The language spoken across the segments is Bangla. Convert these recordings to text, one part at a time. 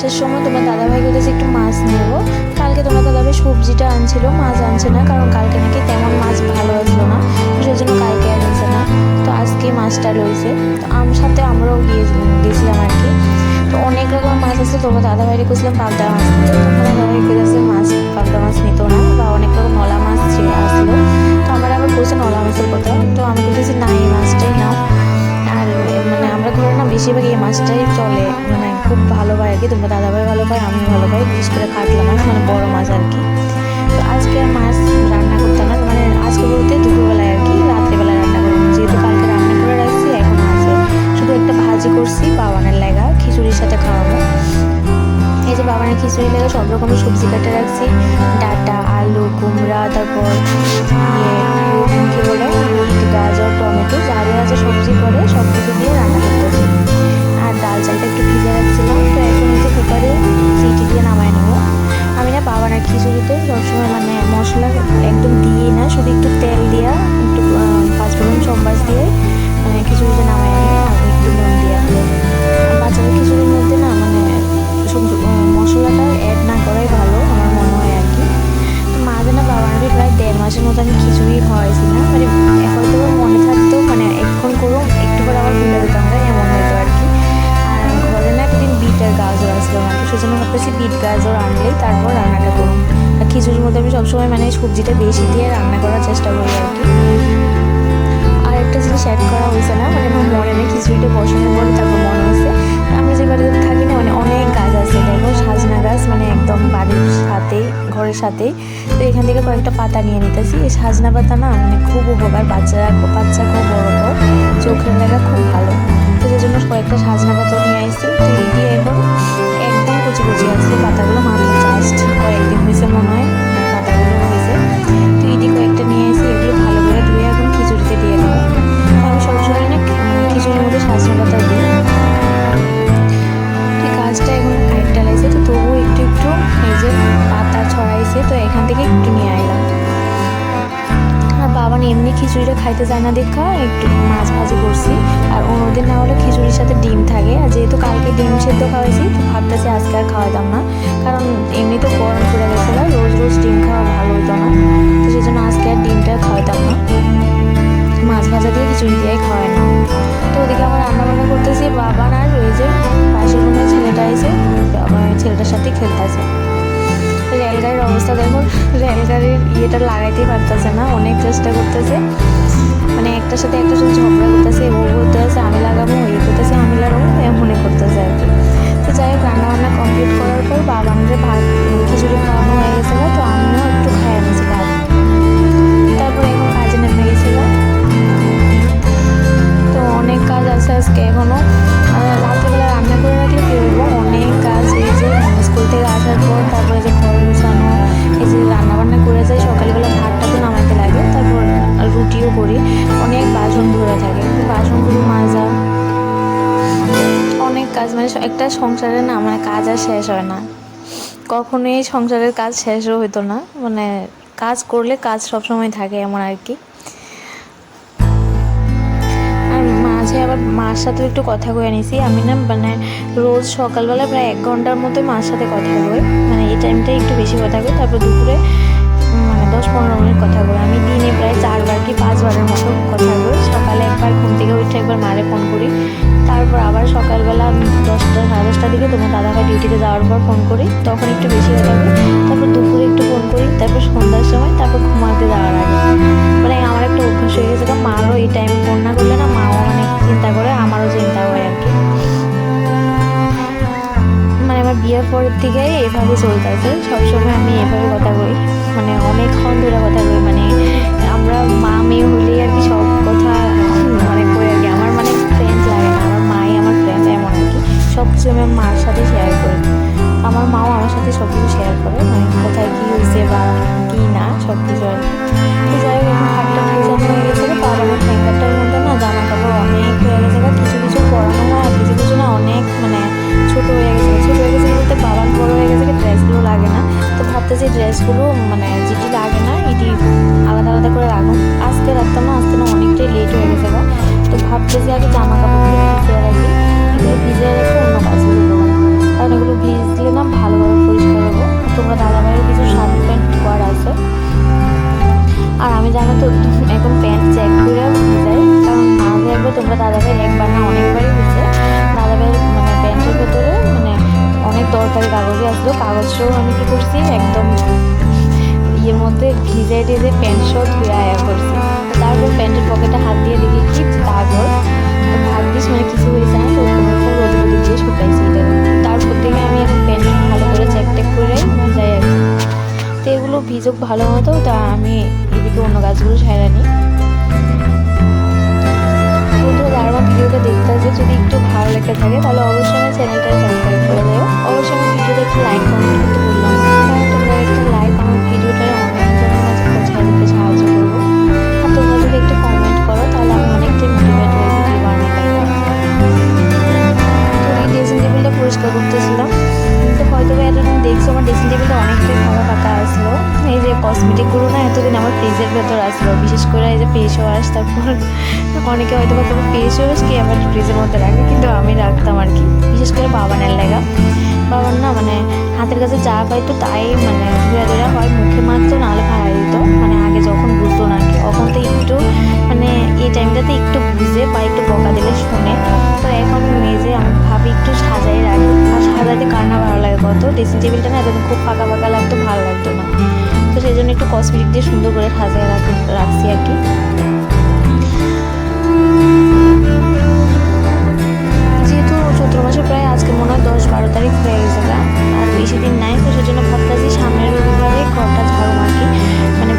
আসার সময় তোমার দাদাভাই বলেছে একটু মাছ নেব। কালকে তোমার দাদাভাই সবজিটা আনছিল, মাছ আনছে না, কারণ কালকে নাকি তেমন মাছ ভালো আসলো না, সেই জন্য কালকে আনছে না। তো আজকে মাছটা রয়েছে। তো আমার সাথে আমরাও গিয়ে আর কি। তো অনেক রকম মাছ আছে তোমার দাদাভাইরে খুঁজলাম পাবদা মাছ নিতে। তোমার দাদাভাই খুঁজেছে মাছ, পাবদা মাছ নিত না, বা অনেক রকম নলা মাছ ছিল, আসলো। তো আমার আবার বলছে নলা মাছের কথা। বেশিরভাগ এই মাছটাই চলে। মানে খুব ভালো পাই আর কি তোমরা দাদাভাই ভালো পাই আমি ভালো পাই। বিশেষ করে কাতলা মাছ মানে বড় মাছ আর কি তো আজকে মাছ রান্না করতাম না। মানে আজকে বলতে দুপুরবেলায় আর কি রাত্রেবেলায় রান্না করব যেহেতু কালকে রান্না করে রাখছি, এখন আছে শুধু একটা ভাজি করছি, বাবানের লেগা, খিচুড়ির সাথে খাওয়াবো। এই যে বাবানের খিচুড়ি লেগে, সব রকমের সবজি কাটে রাখছি। ডাটা, আলু, কুমড়া, তারপর ইয়ে কী বলে? গাজর, টমেটো, যা যা আছে সবজি করে সব কিছু দিয়ে রান্না করতেছি। আর ডাল চালটা একটু ভিজে রাখছিলাম, তো এখন যে কুকারে সিটি দিয়ে নামায় নেব। আমি না বাবানের খিচুড়িতে সবসময় মানে মশলা একদম দিয়ে না, শুধু একটু তেল দিয়া, একটু পাঁচ পাঁচফোড়ন চম্বাস দিয়ে মানে খিচুড়িটা নামায় নিই আর একটু নুন দিয়া। বাচ্চাদের খিচুড়ির মধ্যে না মানে মশলাটা অ্যাড না করাই ভালো, আমার মনে হয় আর কি। তো মা না বাবানারে প্রায় দেড় মাসের মতো আমি তারপর রান্নাটা করুন আর খিচুড়ির মধ্যে আমি সবসময় মানে সবজিটা বেশি দিয়ে রান্না করার চেষ্টা করি আর কি। আর একটা জিনিস অ্যাড করা হয়েছে না মানে আমার মনে নেই খিচুড়িটা বসানোর পরে তারপর মনে হয়েছে। আমি যে বাড়িতে থাকি না মানে অনেক গাছ আছে, দেখো, সাজনা গাছ মানে একদম বাড়ির সাথেই, ঘরের সাথেই। তো এখান থেকে কয়েকটা পাতা নিয়ে নিতেছি। এই সাজনা পাতা না মানে খুব উপকার, বাচ্চারা বাচ্চা খুব বড় বড় চোখের লাগা খুব ভালো। তো সেই জন্য কয়েকটা সাজনা পাতা নিয়ে আসছি তো দিয়ে এখন কুচি কুচি আছে পাতাগুলো মাত্র জাস্ট কয়েকদিন হয়েছে মনে হয় পাতাগুলো হয়েছে। তো এটি কয়েকটা নিয়ে এসে এগুলো ভালো করে ধুয়ে এখন খিচুড়িতে দিয়ে দেবো। আমি সবসময় না খিচুড়ির মধ্যে সাজনা পাতা দিই কাজটা এখন আরেকটা লাগছে তো তবুও একটু একটু এই যে পাতা ছড়াইছে, তো এখান থেকে একটু নিয়ে আইলাম। বাবা এমনি খিচুড়িটা খাইতে চায় না দেখা, একটু মাছ ভাজি করছি। আর অন্যদিন না হলে খিচুড়ির সাথে ডিম থাকে। আর যেহেতু কালকে ডিম সেদ্ধ খাওয়াইছি, তো ভাবতেছি আজকে আর খাওয়াইতাম না। কারণ এমনি তো গরম পড়ে গেছে না রোজ রোজ ডিম খাওয়া ভালো হতো না। তো সেই জন্য আজকে আর ডিমটা খাওয়াইতাম না। মাছ ভাজা দিয়ে খিচুড়ি দিয়ে খাওয়াই না। তো ওদিকে আমার রান্না বান্না করতেছি বাবা আর রয়েছে পাশের রুমের ছেলেটা এসে আমার ছেলেটার সাথে খেলতেছে। রেলগাড়ির অবস্থা দেখুন রেলগাড়ির ইয়েটা লাগাইতেই পারতেছে না অনেক চেষ্টা করতেছে। মানে একটা একটা সংসারে না মানে কাজ আর শেষ হয় না। কখনোই সংসারের কাজ শেষও হতো না। মানে কাজ করলে কাজ সবসময় থাকে, এমন আর কি। মাঝে আবার মার সাথে একটু কথা কয়ে নিছি। আমি না মানে রোজ সকালবেলা প্রায় এক ঘণ্টার মতো মার সাথে কথা কই। মানে এই টাইমটাই একটু বেশি কথা কই। তারপর দুপুরে মানে দশ পনেরো মিনিট কথা কই। আমি দিনে প্রায় চারবার কি পাঁচবারের মতো কথা কই। সকালে একবার ঘুম থেকে উঠে একবার মারে ফোন করি। তারপর আবার সকালবেলা দশটা, সাড়ে দশটার দিকে তোমার দাদাভাই ডিউটিতে যাওয়ার পর ফোন করি। তখন একটু বেশি কথা কই তারপর দুপুরে একটু ফোন করি। তারপর সন্ধ্যার সময় তারপর ঘুমাতে যাওয়ার আগে। মানে আমার একটা অভ্যাস হয়ে গেছে মারও এই টাইম ফোন না করলে না মাও অনেক চিন্তা করে, আমারও চিন্তা হয় আর কি। মানে আমার বিয়ের পরের থেকেই এভাবে চলতেছে সবসময় আমি এভাবে কথা বলি। মানে অনেকক্ষণ ধরে ড্রেসগুলো মানে যেটি লাগে না, এটি আলাদা আলাদা করে রাখুন। আজকে রাখতাম না, আজকে না অনেকটাই লেট হয়ে গেছে তো ভাবতেছি আগে জামা কাপড়গুলো ভিজিয়ে রাখি। ভিজিয়ে রেখে সরকারি কাগজে আসলো, কাগজটাও আমি কি করছি, একদম ইয়ের মধ্যে ভিজে টিজে প্যান্ট সহ ধুয়ে আয়া করছি। তারপর প্যান্টের পকেটে হাত দিয়ে দেখি কি কাগজ তো ভাগ্যিস মানে কিছু হয়েছে না, তো রোদ দিয়ে শুকাইছি তারপর থেকে আমি এখন প্যান্ট ভালো করে চেক টেক করে যাই আর। তো এগুলো ভিজুক ভালো মতো, তা আমি এদিকে অন্য গাছগুলো সাইরা নিই। বন্ধুরা যারা আমার ভিডিওটা দেখতে যদি একটু ভালো লেগে থাকে, তাহলে অবশ্যই আমার চ্যানেলটা সাবস্ক্রাইব করে দেও আমার ভিডিওটা একটু লাইক কমেন্ট করতে বললাম। তোমরা একটু লাইক আমার ভিডিওটা অনেকজনের মাঝে পৌঁছায় দিতে সাহায্য করব। আর তোমরা যদি একটু কমেন্ট করো, তাহলে আমি অনেকটাই মোটিভেট হয়ে ভিডিও বানাতে তো এই ড্রেসিং টেবিলটা পরিষ্কার করতেছিলাম। তো হয়তো এতদিন দেখছ, আমার ড্রেসিং টেবিলটা অনেকটাই ফাঁকা ফাঁকা আসলো। এই যে কসমেটিকগুলো না, এতদিন আমার ফ্রিজের ভেতর আসলো। বিশেষ করে এই যে ফেস ওয়াশ তারপর অনেকে হয়তো বা তোমার ফেস ওয়াশ কি আবার ফ্রিজের মধ্যে রাখে, কিন্তু আমি রাখতাম আর কি। বিশেষ করে বাবানের লেগা। বাবার না মানে হাতের কাছে যা পাইতো তাই মানে ধুয়ে ধুয়ে হয়, মুখে মাখতো নাহলে ভাড়া দিত মানে আগে যখন বুঝতো না কি। তখন তো একটু মানে এই টাইমটাতে একটু বুঝে বা একটু বকা দিলে শুনে। তো এখন মেজে আমি ভাবি একটু সাজাই রাখি। আর সাজাইতে কার না ভালো লাগে কত ড্রেসিং টেবিলটা না এতদিন খুব ফাঁকা ফাঁকা লাগতো, ভালো লাগতো না। তো সেই জন্য একটু কসমেটিক দিয়ে সুন্দর করে সাজাই রাখি, রাখছি আর কি। আজকে মনে হয় দশ বারো তারিখ হয়ে গেছে আর বেশি দিন নাই, তো সেজন্য ভাবতেছি সামনের রবিবারে ঘরটা ঝাড়ু মারি মানে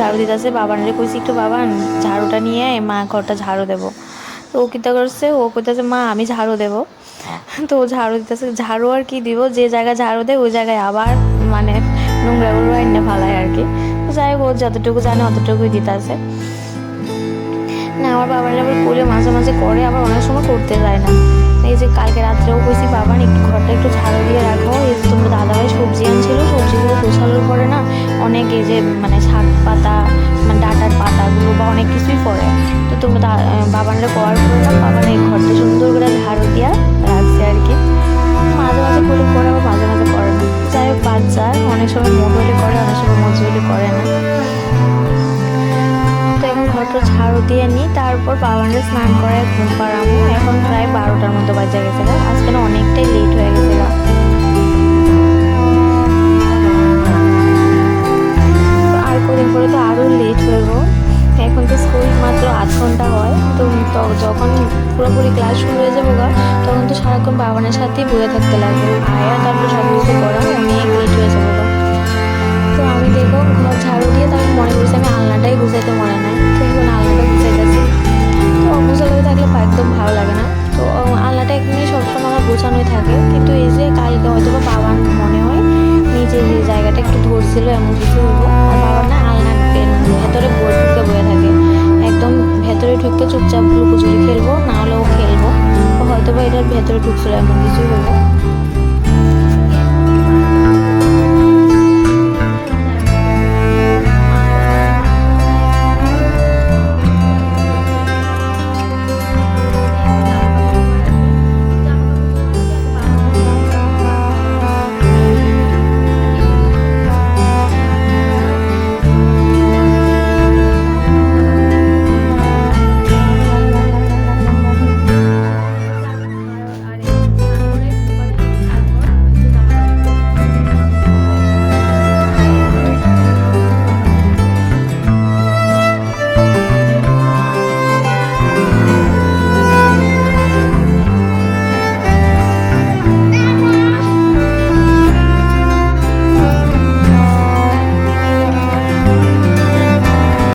ঝাড়ু দিতেছে বাবানের কইছি একটু বাবান ঝাড়ুটা নিয়ে আয়, মা ঘরটা ঝাড়ু দেবো। তো ও কিতা করছে ও কইতেছে মা আমি ঝাড়ু দেবো। তো ও ঝাড়ু দিতেছে ঝাড়ু আর কি দিব যে জায়গায় ঝাড়ু দেয় ওই জায়গায় আবার মানে নোংরা নোংরাগুলো এনে ফালায় আর কি। তো যাই হোক যতটুকু জানে অতটুকুই দিতেছে। না আমার বাবার আবার করে মাঝে মাঝে করে আবার অনেক সময় করতে যায় না। এই যে কালকে রাত্রেও কইছি বাবান একটু ঘরটা একটু ঝাড়ু দিয়ে রাখো এই যে তোমরা দাদাভাই সবজি আনছিল সবজিগুলো গোছানোর পরে না অনেক এই যে মানে শাক পাতা মানে ডাটার পাতাগুলো বা অনেক কিছুই পড়ে। তো তোমরা বাবানরা পরে না বাবান এই ঘরটা সুন্দর করে ঝাড়ু দিয়া রাখছে আর কি। মাঝে মাঝে করে করে আবার মাঝে মাঝে করে না যাই হোক বাচ্চা অনেক সময় হলে করে, অনেক সময় মজ হলে করে না। তো এখন ঘরটা ঝাড়ু দিয়ে নিই। তারপর বাবানরা স্নান করে ঘুম পাড়াবো। এখন প্রায় বারোটার মতো বাজে গেছে। আজকে অনেকটাই লেট হয়ে গেছে। পরে তো আরও লেট হইব এখন তো স্কুল মাত্র আধ ঘণ্টা হয়। তো যখন পুরোপুরি ক্লাস শুরু হয়ে যাব গা, তখন তো সারাক্ষণ বাবানের সাথেই বয়ে থাকতে লাগবে। আয়া তারপর সব কিছু করা অনেক লেট হয়ে যাব গা। তো আমি দেখো ঘর ঝাড়ু দিয়ে তারপর মনে করছি আমি আলনাটাই গুছাইতে মনে নাই। তো এখন আলনাটা গুছাইতেছি। তো অগুছালো থাকলে পা একদম ভালো লাগে না। তো আলনাটা এমনি সবসময় আমার গোছানোই থাকে। কিন্তু এই যে কালকে হয়তো বা বাবার মনে হয় নিজে যে জায়গাটা একটু ধরছিল, এমন কিছু হইব ভেতরে ঢুকতে চুপচাপ লুকোচুরি খেলব, না হলেও খেলব। হয়তো বা এটার ভেতরে ঢুকছিল, এমন কিছুই হইব